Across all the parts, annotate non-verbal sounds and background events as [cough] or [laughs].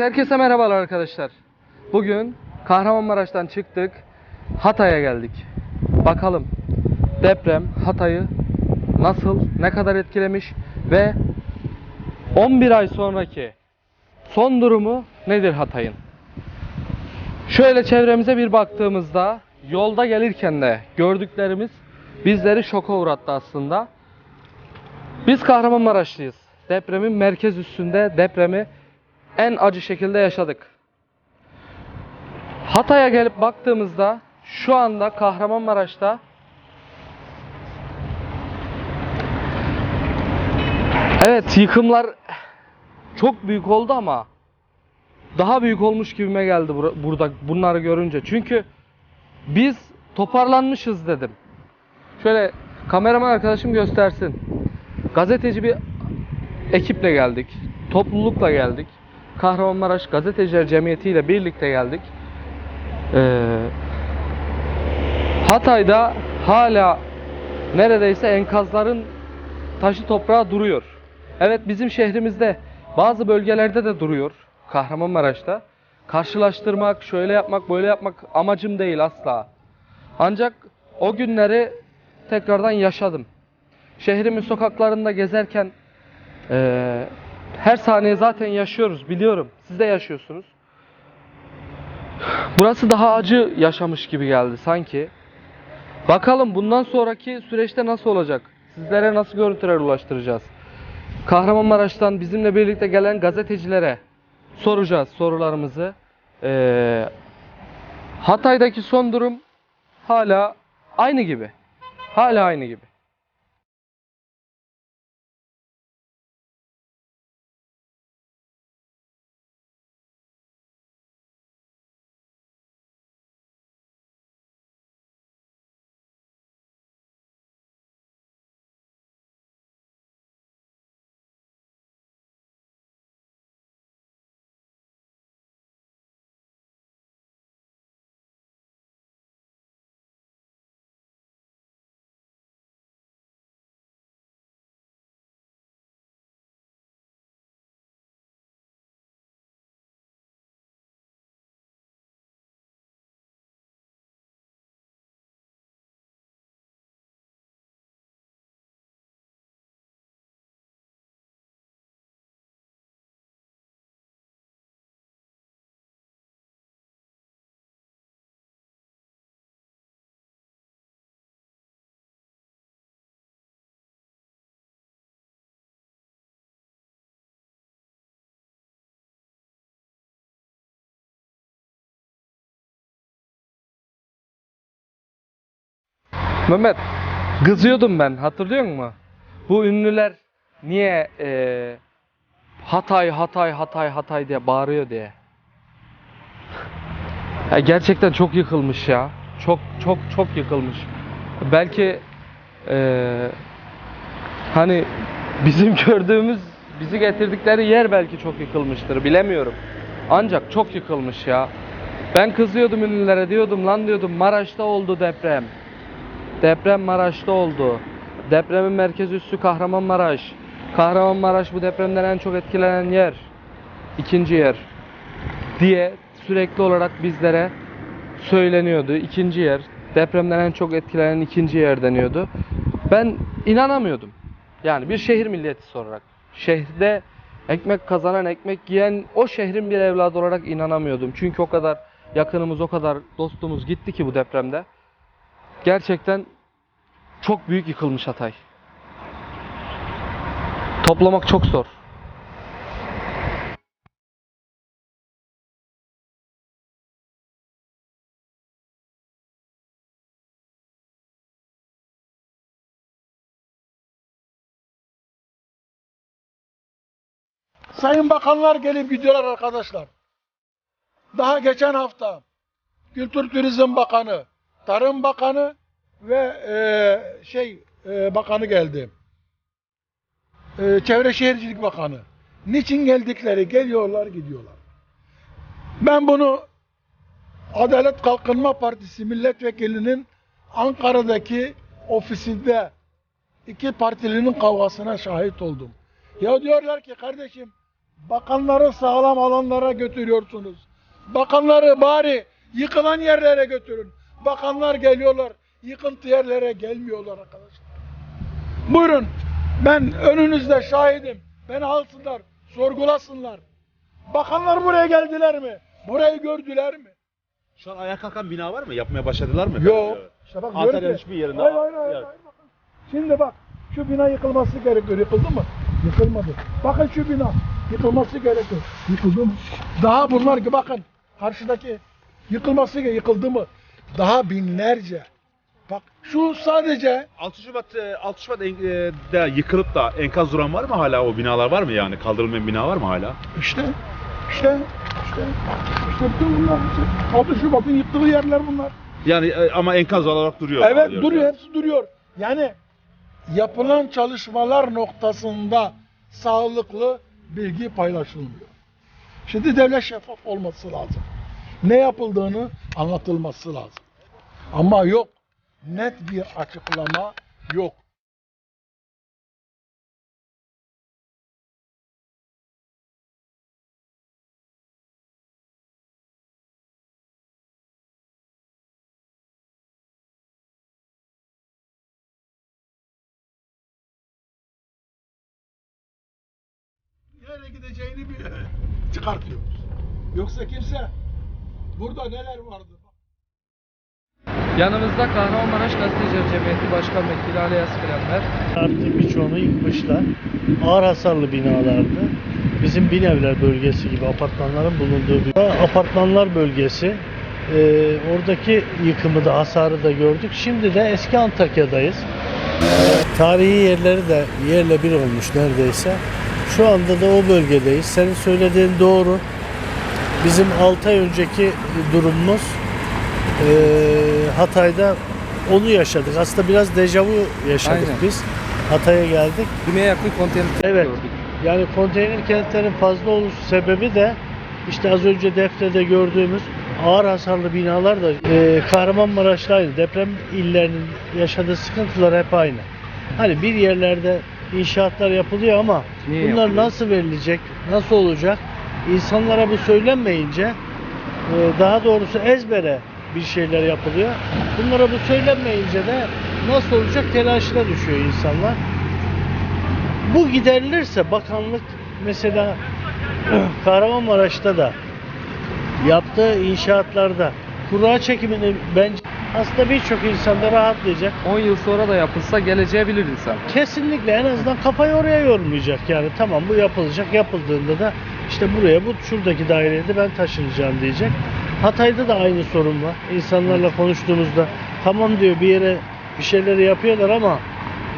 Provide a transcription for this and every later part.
Herkese merhabalar arkadaşlar. Bugün Kahramanmaraş'tan çıktık. Hatay'a geldik. Bakalım deprem Hatay'ı nasıl, ne kadar etkilemiş ve 11 ay sonraki son durumu nedir Hatay'ın? Şöyle çevremize bir baktığımızda yolda gelirken de gördüklerimiz bizleri şoka uğrattı aslında. Biz Kahramanmaraşlıyız. Depremin merkez üstünde depremi en acı şekilde yaşadık. Hatay'a gelip baktığımızda şu anda Kahramanmaraş'ta Evet yıkımlar çok büyük oldu ama daha büyük olmuş gibime geldi bura- burada bunları görünce. Çünkü biz toparlanmışız dedim. Şöyle kameraman arkadaşım göstersin. Gazeteci bir ekiple geldik. Toplulukla geldik. Kahramanmaraş Gazeteciler Cemiyeti ile birlikte geldik. Ee, Hatay'da hala neredeyse enkazların taşı toprağı duruyor. Evet bizim şehrimizde bazı bölgelerde de duruyor. Kahramanmaraş'ta. Karşılaştırmak, şöyle yapmak, böyle yapmak amacım değil asla. Ancak o günleri tekrardan yaşadım. Şehrimin sokaklarında gezerken eee, her saniye zaten yaşıyoruz biliyorum. Siz de yaşıyorsunuz. Burası daha acı yaşamış gibi geldi sanki. Bakalım bundan sonraki süreçte nasıl olacak? Sizlere nasıl görüntüler ulaştıracağız? Kahramanmaraş'tan bizimle birlikte gelen gazetecilere soracağız sorularımızı. Ee, Hatay'daki son durum hala aynı gibi. Hala aynı gibi. Mehmet, kızıyordum ben hatırlıyor musun? Bu ünlüler niye eee, Hatay, Hatay, Hatay, Hatay diye bağırıyor diye. Ya gerçekten çok yıkılmış ya. Çok çok çok yıkılmış. Belki eee, hani bizim [laughs] gördüğümüz, bizi getirdikleri yer belki çok yıkılmıştır bilemiyorum. Ancak çok yıkılmış ya. Ben kızıyordum ünlülere diyordum lan diyordum Maraş'ta oldu deprem. Deprem Maraş'ta oldu. Depremin merkez üssü Kahramanmaraş. Kahramanmaraş bu depremden en çok etkilenen yer. İkinci yer. Diye sürekli olarak bizlere söyleniyordu. İkinci yer. Depremden en çok etkilenen ikinci yer deniyordu. Ben inanamıyordum. Yani bir şehir milliyetçisi olarak. Şehirde ekmek kazanan, ekmek yiyen o şehrin bir evladı olarak inanamıyordum. Çünkü o kadar yakınımız, o kadar dostumuz gitti ki bu depremde. Gerçekten çok büyük yıkılmış Hatay. Toplamak çok zor. Sayın bakanlar gelip gidiyorlar arkadaşlar. Daha geçen hafta Kültür Turizm Bakanı, Tarım Bakanı ve eee, şey eee, bakanı geldi. Eee, Çevre Şehircilik Bakanı. Niçin geldikleri geliyorlar gidiyorlar. Ben bunu Adalet Kalkınma Partisi milletvekilinin Ankara'daki ofisinde iki partilinin kavgasına şahit oldum. Ya diyorlar ki kardeşim Bakanları sağlam alanlara götürüyorsunuz. Bakanları bari yıkılan yerlere götürün. Bakanlar geliyorlar, yıkıntı yerlere gelmiyorlar arkadaşlar. Buyurun, ben önünüzde şahidim. Beni alsınlar, sorgulasınlar. Bakanlar buraya geldiler mi? Burayı gördüler mi? Şu an ayağa kalkan bina var mı? Yapmaya başladılar mı? Yok. İşte bak Antalya'nın hiçbir yerinde Hayır hayır hayır. yok. hayır, bakın. Şimdi bak şu bina yıkılması gerekiyor. Yıkıldı mı? Yıkılmadı. Bakın şu bina yıkılması gerekiyor. Yıkıldı mı? Daha bunlar ki bakın karşıdaki yıkılması ge- yıkıldı mı? Daha binlerce. Bak şu sadece 6 Şubat, e, 6 Şubat'da yıkılıp da enkaz duran var mı hala o binalar var mı yani? Kaldırılmayan bina var mı hala? işte işte işte işte bütün bunlar. Işte, 6 Şubat'ın yıktığı yerler bunlar. Yani e, ama enkaz olarak duruyor. Evet diyoruz duruyor, yani. hepsi duruyor. Yani yapılan çalışmalar noktasında sağlıklı bilgi paylaşılmıyor. Şimdi devlet şeffaf olması lazım. Ne yapıldığını anlatılması lazım. Ama yok. Net bir açıklama yok. Nereye gideceğini bir [laughs] çıkartıyoruz. Yoksa kimse burada neler vardı? Yanımızda Kahramanmaraş Gazeteciler Cemiyeti Başkan Vekili Ali Yaskılenler. Artık birçoğunu yıkmışlar. Ağır hasarlı binalardı. Bizim Binevler bölgesi gibi apartmanların bulunduğu bir apartmanlar bölgesi. Ee, oradaki yıkımı da hasarı da gördük. Şimdi de eski Antakya'dayız. Ee, tarihi yerleri de yerle bir olmuş neredeyse. Şu anda da o bölgedeyiz. Senin söylediğin doğru. Bizim 6 ay önceki durumumuz ee, Hatay'da onu yaşadık. Aslında biraz dejavu yaşadık Aynen. biz. Hatay'a geldik. Bine yakın konteyner Evet. gördük. Yani konteyner kentlerin fazla oluş sebebi de işte az önce Defne'de gördüğümüz ağır hasarlı binalar da e, Kahramanmaraş'ta aynı. Deprem illerinin yaşadığı sıkıntılar hep aynı. Hani bir yerlerde inşaatlar yapılıyor ama Niye bunlar yapılıyor? nasıl verilecek, nasıl olacak? İnsanlara bu söylenmeyince e, daha doğrusu ezbere bir şeyler yapılıyor. Bunlara bu söylenmeyince de nasıl olacak telaşına düşüyor insanlar. Bu giderilirse bakanlık mesela [clears throat] Kahramanmaraş'ta da yaptığı inşaatlarda kura çekimini bence aslında birçok insanda rahatlayacak. 10 yıl sonra da yapılsa geleceği bilir insan. Kesinlikle en azından kafayı oraya yormayacak yani tamam bu yapılacak yapıldığında da işte buraya bu şuradaki daireye de ben taşınacağım diyecek. Hatay'da da aynı sorun var. İnsanlarla konuştuğumuzda tamam diyor bir yere bir şeyleri yapıyorlar ama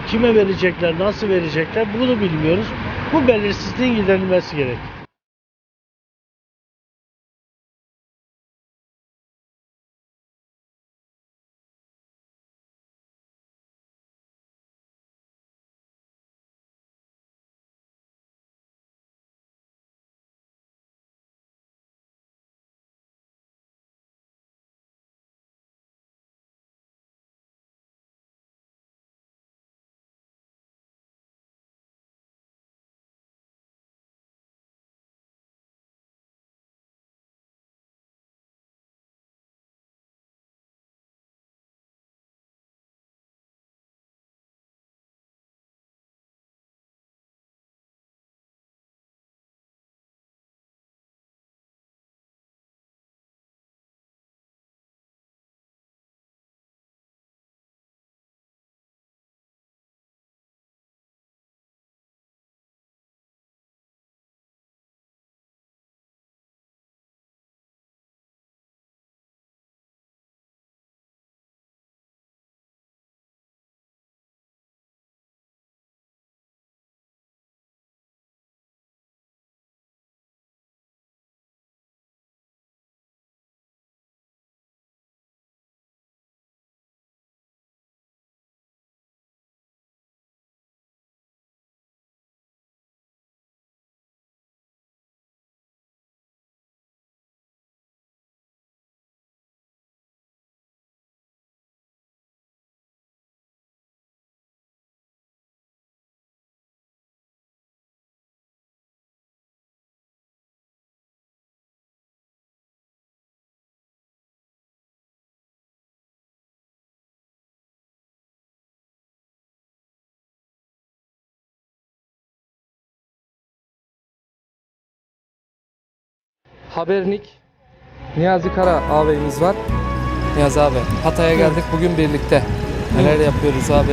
kime verecekler, nasıl verecekler bunu bilmiyoruz. Bu belirsizliğin giderilmesi gerek. Habernik Niyazi Kara ağabeyimiz var. Niyazi abi Hatay'a geldik bugün birlikte. Neler yapıyoruz abi?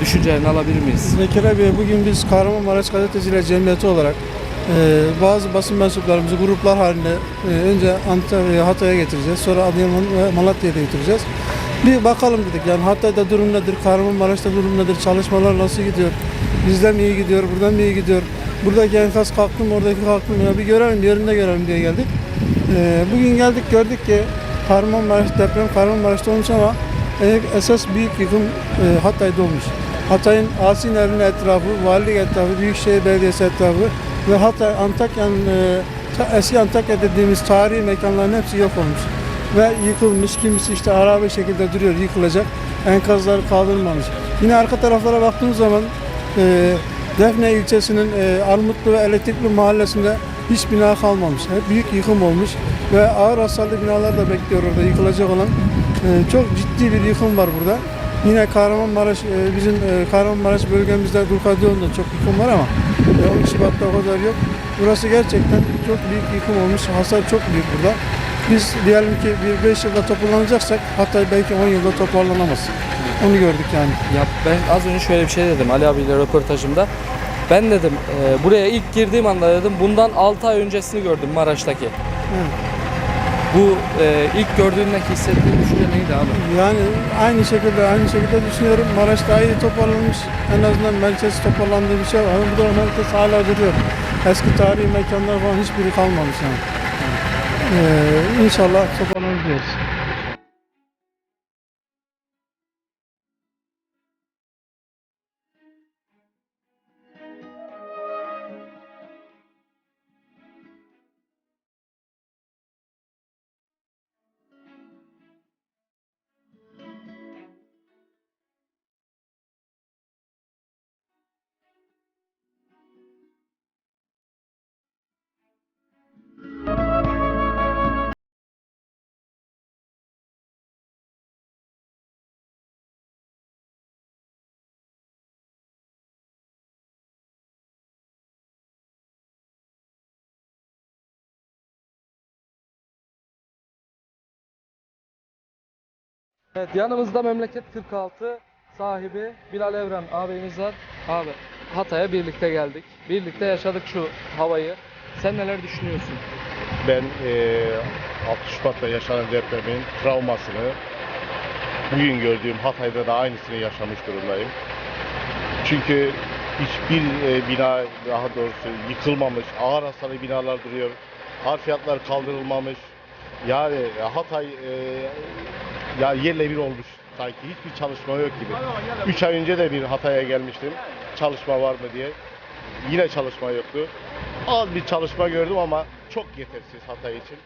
Düşüncelerini alabilir miyiz? Zekeriya Bey bugün biz Kahramanmaraş Gazeteciler Cemiyeti olarak e, bazı basın mensuplarımızı gruplar halinde e, önce Antalya, Hatay'a getireceğiz. Sonra Adıyaman ve Malatya'ya da götüreceğiz. Bir bakalım dedik yani Hatay'da durum nedir, Kahramanmaraş'ta durum nedir, çalışmalar nasıl gidiyor, bizden mi iyi gidiyor, buradan mı iyi gidiyor, buradaki enkaz kalktı mı, oradaki kalktı mı, ya bir görelim, yerinde görelim diye geldik. E, bugün geldik gördük ki Kahramanmaraş deprem Kahramanmaraş'ta olmuş ama esas büyük yıkım e, Hatay'da olmuş. Hatay'ın Asinler'in etrafı, valilik etrafı, Büyükşehir Belediyesi etrafı ve Hatay, Antakya'nın e, eski Antakya dediğimiz tarihi mekanların hepsi yok olmuş. Ve yıkılmış, kimisi işte harabe şekilde duruyor, yıkılacak. Enkazlar kaldırılmamış. Yine arka taraflara baktığımız zaman e, Defne ilçesinin e, Armutlu ve Elektrikli mahallesinde hiç bina kalmamış. Hep büyük yıkım olmuş ve ağır hasarlı binalar da bekliyor orada yıkılacak olan. E, çok ciddi bir yıkım var burada. Yine Kahramanmaraş, e, bizim e, Kahramanmaraş bölgemizde Dulkadiyon'da çok yıkım var ama e, 10 Şubat'ta o kadar yok. Burası gerçekten çok büyük yıkım olmuş. Hasar çok büyük burada. Biz diyelim ki bir 5 yılda toparlanacaksak hatta belki 10 yılda toparlanamaz. Onu gördük yani. Ya ben az önce şöyle bir şey dedim Ali abiyle röportajımda. Ben dedim e, buraya ilk girdiğim anda dedim bundan 6 ay öncesini gördüm Maraş'taki. Evet. Bu e, ilk gördüğündeki hissettiğin düşünce neydi abi? Yani aynı şekilde aynı şekilde düşünüyorum. Maraş daha iyi toparlanmış. En azından merkez toparlandığı bir şey var. Ama burada merkez hala duruyor. Eski tarihi mekanlar falan hiçbiri kalmamış yani. Ee, inşallah toparlanır diyoruz. Evet yanımızda Memleket 46 sahibi Bilal Evren ağabeyimiz var. Abi Hatay'a birlikte geldik. Birlikte yaşadık şu havayı. Sen neler düşünüyorsun? Ben eee 6 Şubat'ta yaşanan depremin travmasını bugün gördüğüm Hatay'da da aynısını yaşamış durumdayım. Çünkü hiçbir e, bina daha doğrusu yıkılmamış, ağır hasarlı binalar duruyor. Harfiyatlar kaldırılmamış. Yani Hatay e, ya yerle bir olmuş sanki hiçbir çalışma yok gibi. 3 ay önce de bir Hatay'a gelmiştim. Çalışma var mı diye. Yine çalışma yoktu. Az bir çalışma gördüm ama çok yetersiz Hatay için.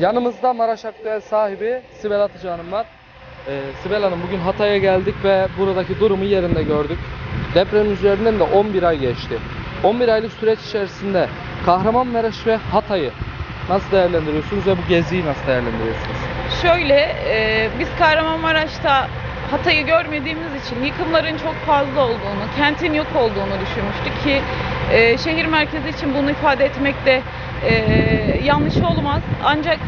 Yanımızda Maraş Aktüel sahibi Sibel Atıcı Hanım var. Ee, Sibel Hanım bugün Hatay'a geldik ve buradaki durumu yerinde gördük. Deprem üzerinden de 11 ay geçti. 11 aylık süreç içerisinde Kahramanmaraş ve Hatay'ı nasıl değerlendiriyorsunuz ve bu geziyi nasıl değerlendiriyorsunuz? Şöyle, e, biz Kahramanmaraş'ta Hatay'ı görmediğimiz için yıkımların çok fazla olduğunu, kentin yok olduğunu düşünmüştük ki e, şehir merkezi için bunu ifade etmek de e, yanlış olmaz. Ancak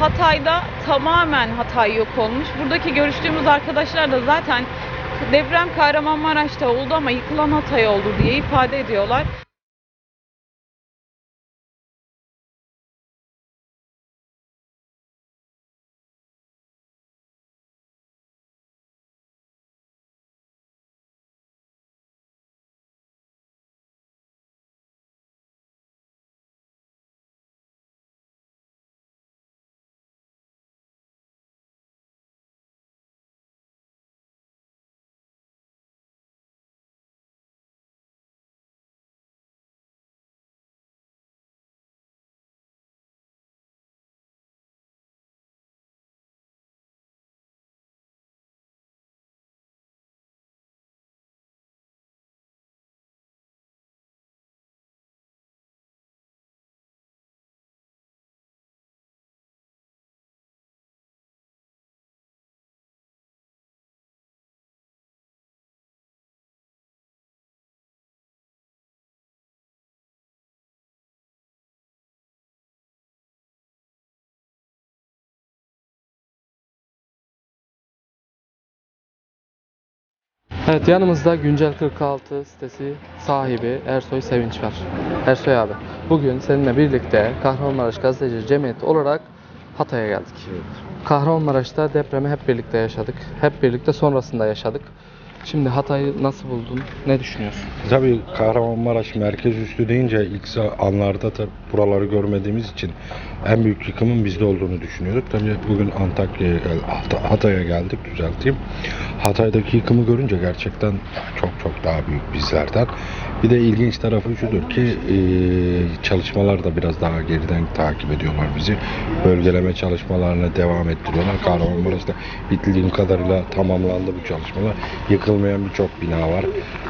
Hatay'da tamamen Hatay yok olmuş. Buradaki görüştüğümüz arkadaşlar da zaten deprem Kahramanmaraş'ta oldu ama yıkılan Hatay oldu diye ifade ediyorlar. Evet yanımızda Güncel 46 sitesi sahibi Ersoy Sevinç var. Ersoy abi bugün seninle birlikte Kahramanmaraş Gazeteci Cemiyeti olarak Hatay'a geldik. Kahramanmaraş'ta depremi hep birlikte yaşadık. Hep birlikte sonrasında yaşadık. Şimdi Hatay'ı nasıl buldun? Ne düşünüyorsun? Tabii Kahramanmaraş merkez üstü deyince ilk anlarda da buraları görmediğimiz için en büyük yıkımın bizde olduğunu düşünüyorduk. Tabii bugün Antakya'ya Hatay'a geldik düzelteyim. Hatay'daki yıkımı görünce gerçekten çok çok daha büyük bizlerden. Bir de ilginç tarafı şudur ki çalışmalar da biraz daha geriden takip ediyorlar bizi. Bölgeleme çalışmalarına devam ettiriyorlar. Kahramanmaraş'ta bildiğim kadarıyla tamamlandı bu çalışmalar. Yıkılmayan birçok bina var.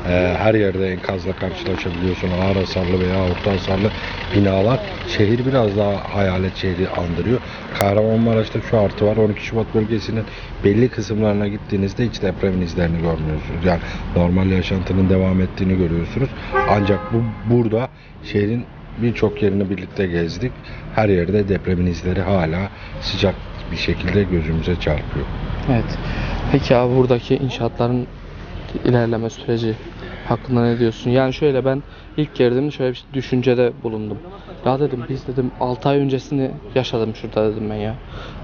E, her yerde enkazla karşılaşabiliyorsun. Ağır hasarlı veya orta hasarlı binalar. Şehir biraz daha hayalet şehri andırıyor. Kahramanmaraş'ta şu artı var. 12 Şubat bölgesinin belli kısımlarına gittiğinizde hiç depremin izlerini görmüyorsunuz. Yani normal yaşantının devam ettiğini görüyorsunuz. Ancak bu burada şehrin birçok yerini birlikte gezdik. Her yerde depremin izleri hala sıcak bir şekilde gözümüze çarpıyor. Evet. Peki abi buradaki inşaatların ilerleme süreci hakkında ne diyorsun? Yani şöyle ben ilk girdiğimde şöyle bir düşüncede bulundum. Ya dedim biz dedim 6 ay öncesini yaşadım şurada dedim ben ya.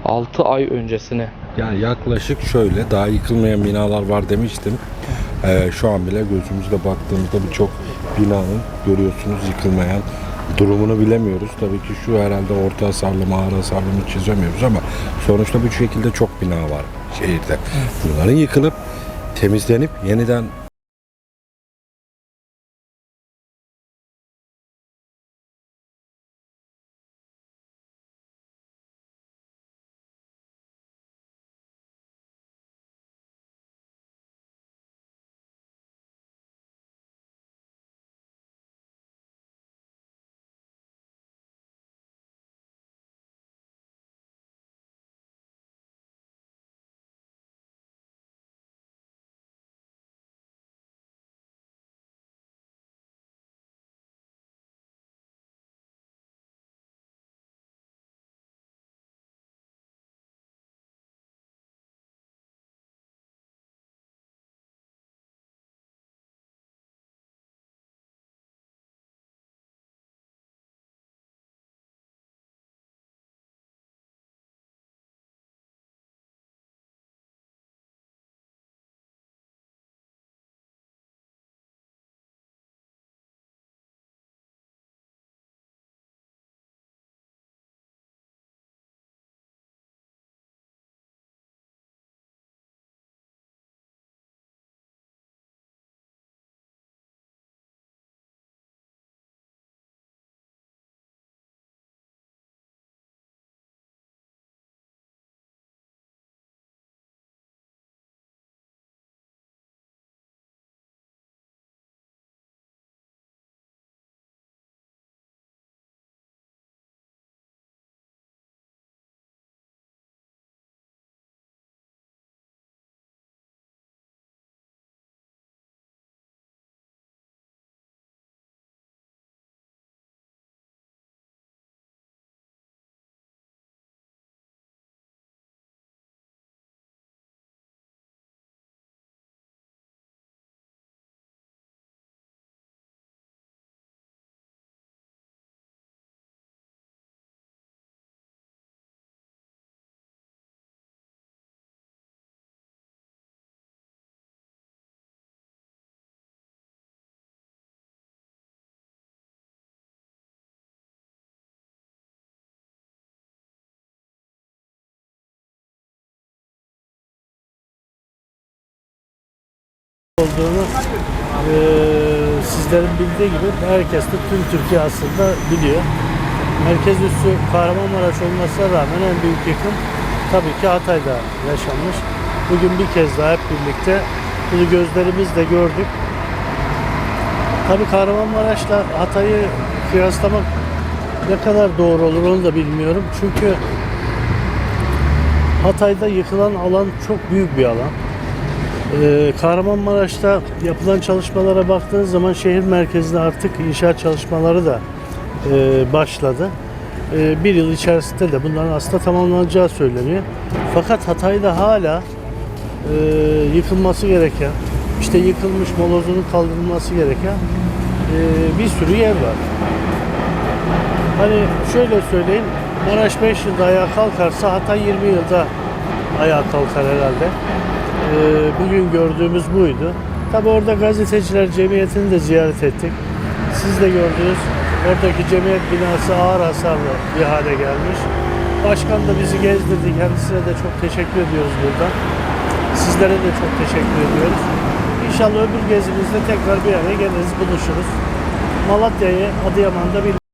6 ay öncesini. Yani yaklaşık şöyle daha yıkılmayan binalar var demiştim. Ee, şu an bile gözümüzle baktığımızda birçok binanın görüyorsunuz yıkılmayan durumunu bilemiyoruz. Tabii ki şu herhalde orta hasarlı ağır hasarlı mı çizemiyoruz ama sonuçta bu şekilde çok bina var şehirde. Bunların yıkılıp temizlenip yeniden olduğunu eee, sizlerin bildiği gibi herkes de tüm Türkiye aslında biliyor. Merkez üssü Kahramanmaraş olmasına rağmen en büyük yıkım tabii ki Hatay'da yaşanmış. Bugün bir kez daha hep birlikte bunu gözlerimizle gördük. Tabii Kahramanmaraş'la Hatay'ı kıyaslamak ne kadar doğru olur onu da bilmiyorum. Çünkü Hatay'da yıkılan alan çok büyük bir alan. Ee, Kahramanmaraş'ta yapılan çalışmalara baktığınız zaman şehir merkezinde artık inşaat çalışmaları da e, başladı. E, bir yıl içerisinde de bunların aslında tamamlanacağı söyleniyor. Fakat Hatay'da hala e, yıkılması gereken işte yıkılmış molozunun kaldırılması gereken e, bir sürü yer var. Hani şöyle söyleyeyim, Maraş 5 yılda ayağa kalkarsa Hatay 20 yılda ayağa kalkar herhalde. Ee, bugün gördüğümüz buydu. Tabi orada gazeteciler cemiyetini de ziyaret ettik. Siz de gördünüz. Oradaki cemiyet binası ağır hasarlı bir hale gelmiş. Başkan da bizi gezdirdi. Kendisine de çok teşekkür ediyoruz buradan. Sizlere de çok teşekkür ediyoruz. İnşallah öbür gezimizde tekrar bir araya geliriz, buluşuruz. Malatya'yı, Adıyaman'da bir